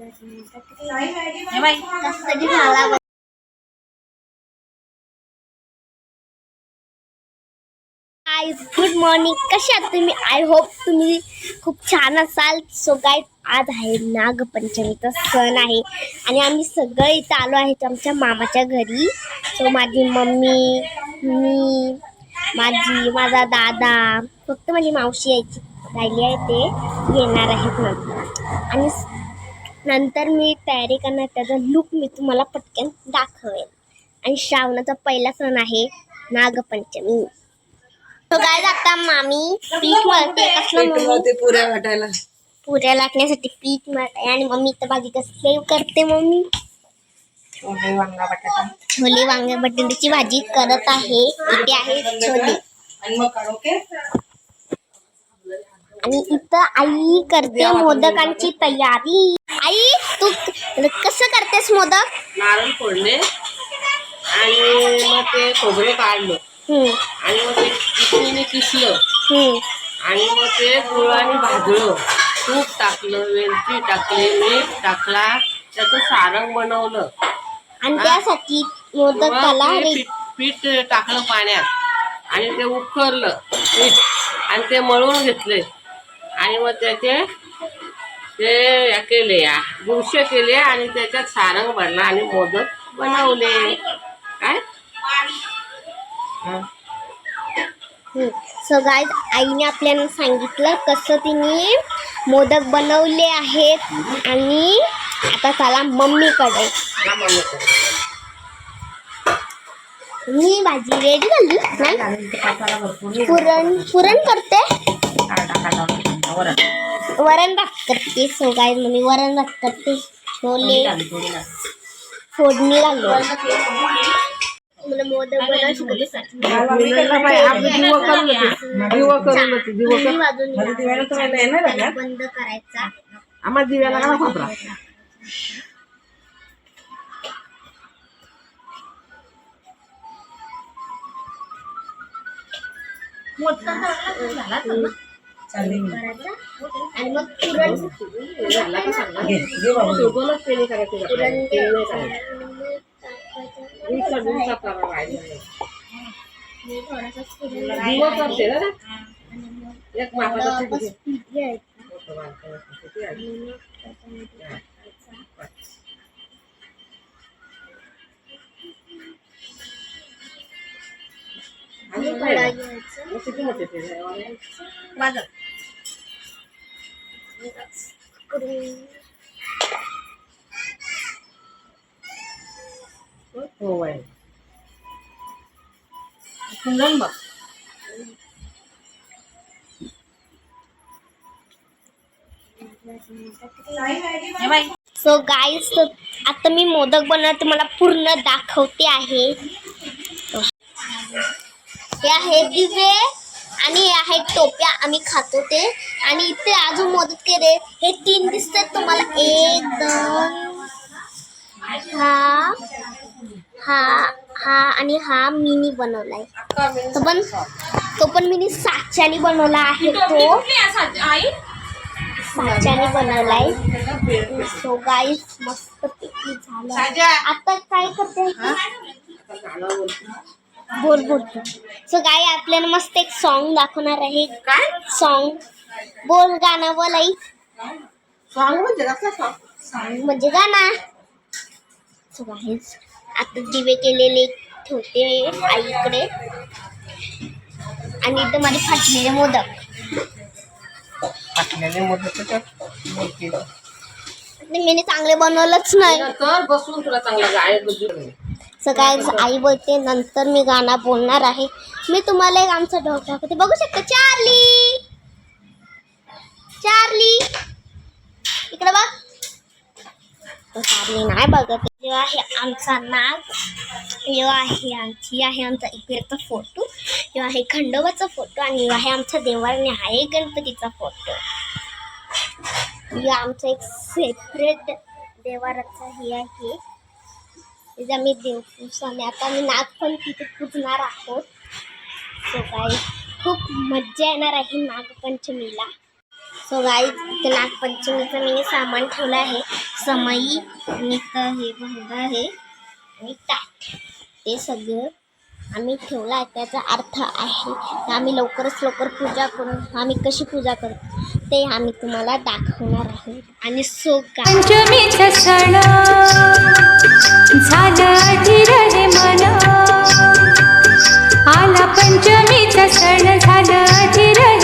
कधी guys good morning कसे आहात तुम्ही? आय होप तुम्ही खूप छान असाल. सो गाईज आज आहे नागपंचमीचा सण आहे. आणि आम्ही सगळे इथं आलो आहेत आमच्या मामाच्या घरी. सो माझी मम्मी मी माझी माझा दादा फक्त माझी मावशी यायची. राहिली आहे ते. येणार आहेत नंतर आणि स- नंतर मी तयारी करणार त्याचा लुक मी तुम्हाला पटकन दाखवेन. आणि श्रावणाचा पहिला सण आहे नागपंचमी. तो काय आता मामी पीठ मळते पुऱ्या वाटायला. पुऱ्या लाटण्यासाठी पीठ मळते आणि मम्मी तर भाजी कसली करते मम्मी? छोले वांगा बटाटा. छोले वांगे बटाट्याची भाजी करत आहे. इथे आहे छोले. आणि इथं आई करते मोदकांची तयारी. आई तू कसं करतेस मोदक? नारळ फोडले आणि मग ते खोबरं काढलं हम्म, आणि मग ते किसणीने किसलं. हम्म. आणि मग ते गुळाने भाजलं. तूप टाकलं वेलची टाकली मीठ टाकला त्याचं सारंग बनवलं. आणि त्यासाठी मोदकाला मग ते रे- पीठ पीठ टाकलं पाण्यात. आणि ते उकरलं. पीठ आणि ते मळून घेतले. आणि मग त्याचे ते या केले या केले आणि त्याच्यात सारंग भरला आणि मोदक बनवले काय हं. सो गाईज आईने आपल्याला सांगितलं कसं तिने मोदक बनवले आहेत आणि आता चला मम्मीकडे हा. मी भाजी रेडी झाली नाही पुरण पुरण करते. वरण. भात करते सो गाईज मम्मी वरण भात करते छोले घाल. फोडणी लागलो मला मोदक बनवायला शिकवते दोन्ही. बाजूनी त्याला? बंद करायचा. आम्हाला दिव्याला का वापरा करायचा आणि मग पुरण करते ना? एक? आणि आहे फुलन बघ. सो गाईस आता मी मोदक बनवते मला पूर्ण दाखवते आहे. हे आहे दिवे. आणि हे आहेत टोप्या. आम्ही खातो ते. आणि इथे अजून मोदक केले. हे तीन दिसतात तुम्हाला. एक दोन. हा. हा. हा. आणि हा मिनी बनवलाय. तो पण तो पण मिनी साच्याने बनवला आहे तो. साच्याने बनवलाय. सो गाईस मस्त पैकी झालं. आता काय करते? बोल बोल. सो गाई आपल्याला मस्त एक सॉन्ग दाखवणार आहे. काय? सॉन्ग बोल गाणं बोल आई. सॉंग म्हणजे कसं सॉंग सॉन्ग म्हणजे गाणं. सो गाईज आता दिवे केलेले ठेवते आईकडे. आणि इथं माझे फाटलेले मोदक. टाकलेले मोदक मी चांगले बनवलंच नाही. तर बसून तुला चांगला गाय सकाळी आई बोलते नंतर मी गाणं बोलणार आहे. मी तुम्हाला एक आमचा ढोल दाखवते. बघू शकता चार्ली! चार्ली! इकडे बघ. तो चार्ली नाही बघत. जो आहे आमचा नाग. जो आहे आमची आहे आमचा इकडेचा फोटो. जो आहे खंडोबाचा फोटो आणि जो आहे आमच्या देवाने आहे गणपतीचा फोटो. आमचा एक सेपरेट देवाराचा हे आहे. तिथे आम्ही देऊ आणि आता आम्ही नाग पण तिथे पूजणार आहोत. सो गाई खूप मज्जा येणार आहे नागपंचमीला. सो गाई इथे नागपंचमीचं मी सामान ठेवलं आहे. समई आणि हे भांड आहे आणि ताट. ते सगळं आम्ही ठेवलं आहे. त्याचा अर्थ आहे आम्ही लवकरच लवकर पूजा करून आम्ही कशी पूजा करतो? ते आम्ही तुम्हाला दाखवणार आहोत आणि सो पंचमीचा सण. झालं आला पंचमीचा सण. झालं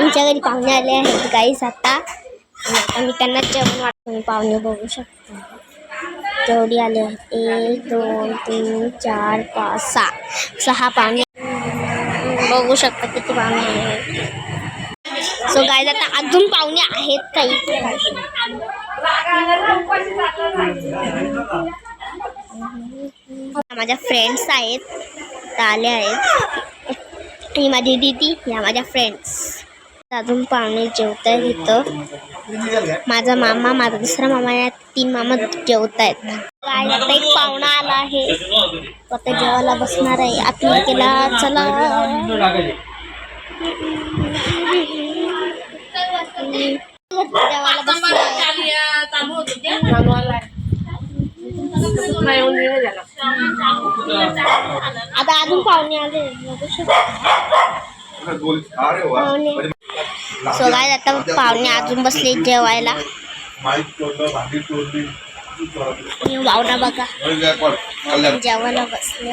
आमच्या घरी पाहुणे आले आहेत गाईस आता. आम्ही आता मी त्यांना जेवण वाटतो पाहुणे बघू शकतो. जेवढी आले आहेत. एक दोन तीन चार पाच सहा. सहा पाहुणे. बघू शकता किती पाहुणे आले आहेत. सो गाईज आता अजून पाहुणे आहेत काही. माझ्या फ्रेंड्स आहेत. त्या आहेत. ही माझी दीदी या माझ्या फ्रेंड्स अजून पाहुणे जेवत आहेत इथं. माझा मामा माझा दुसरा मामा या तीन मामा जेवत आहेत काय आता एक पाहुणा आला आहे. आता जेवायला बसणार आहे. आपल्या केला चला. जेवायला बसणार आता अजून पाहुणे आले. बघू पाहुणे सो काय आता पाहुणे अजून बसले जेवायला. भावना बघा. जेवायला बसले.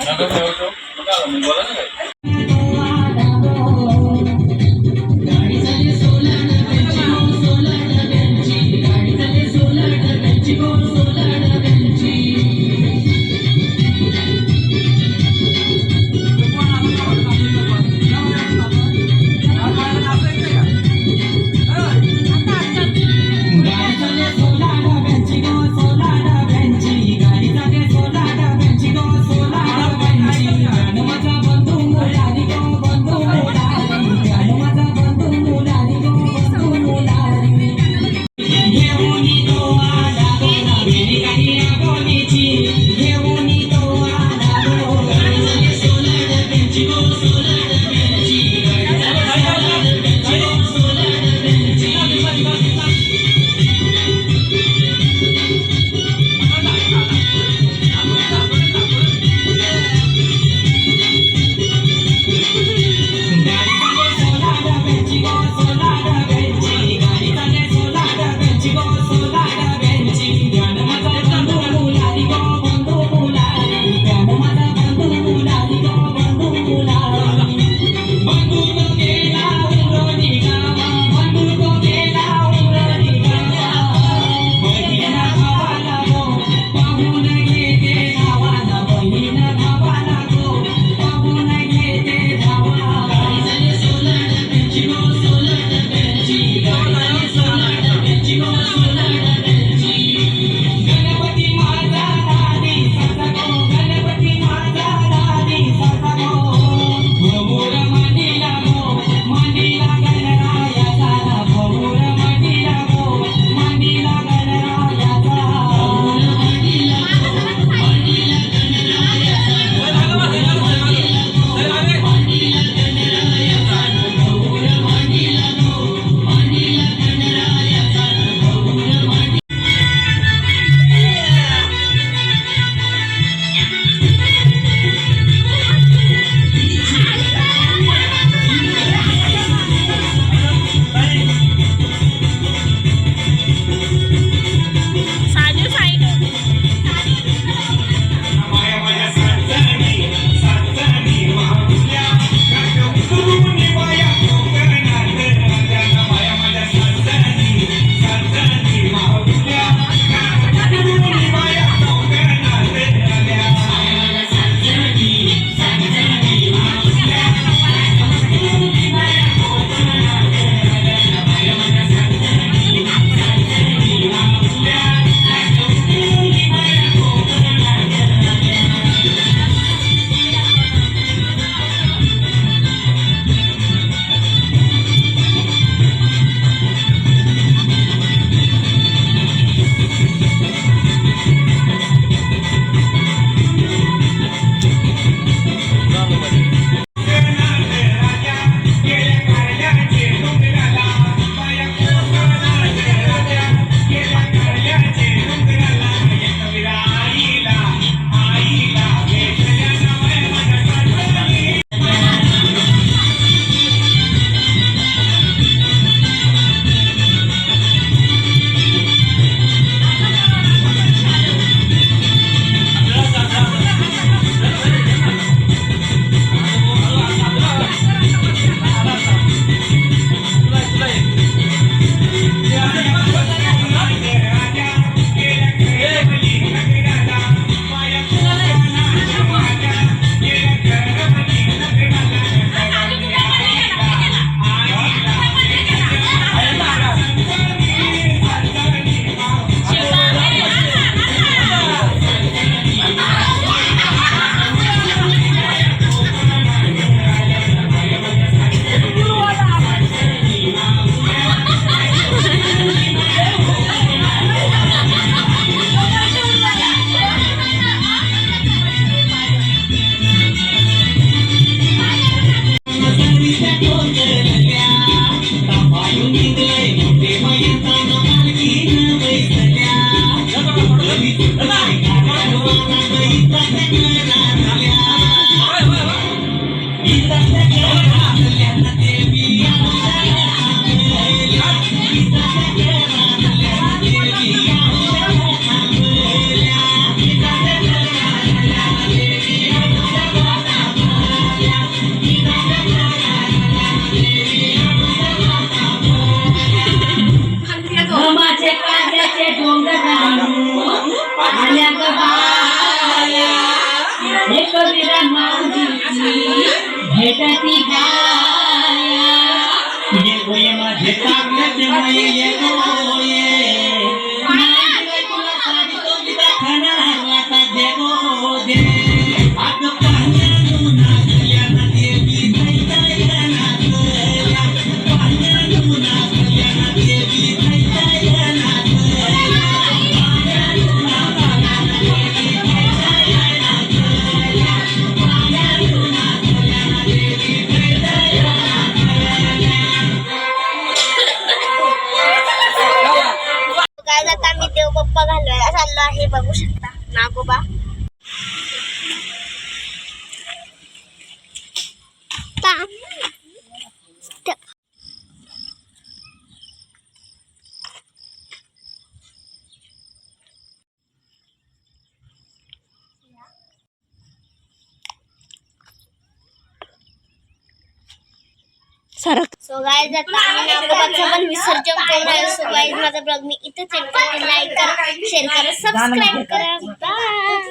सरक सो गाइस आता आम्ही नागोबाचं पण विसर्जन करणार सो गाइस माझा ब्लॉग मी इथेच एंड करते. लाईक करा शेअर करा सबस्क्राइब करा. बाय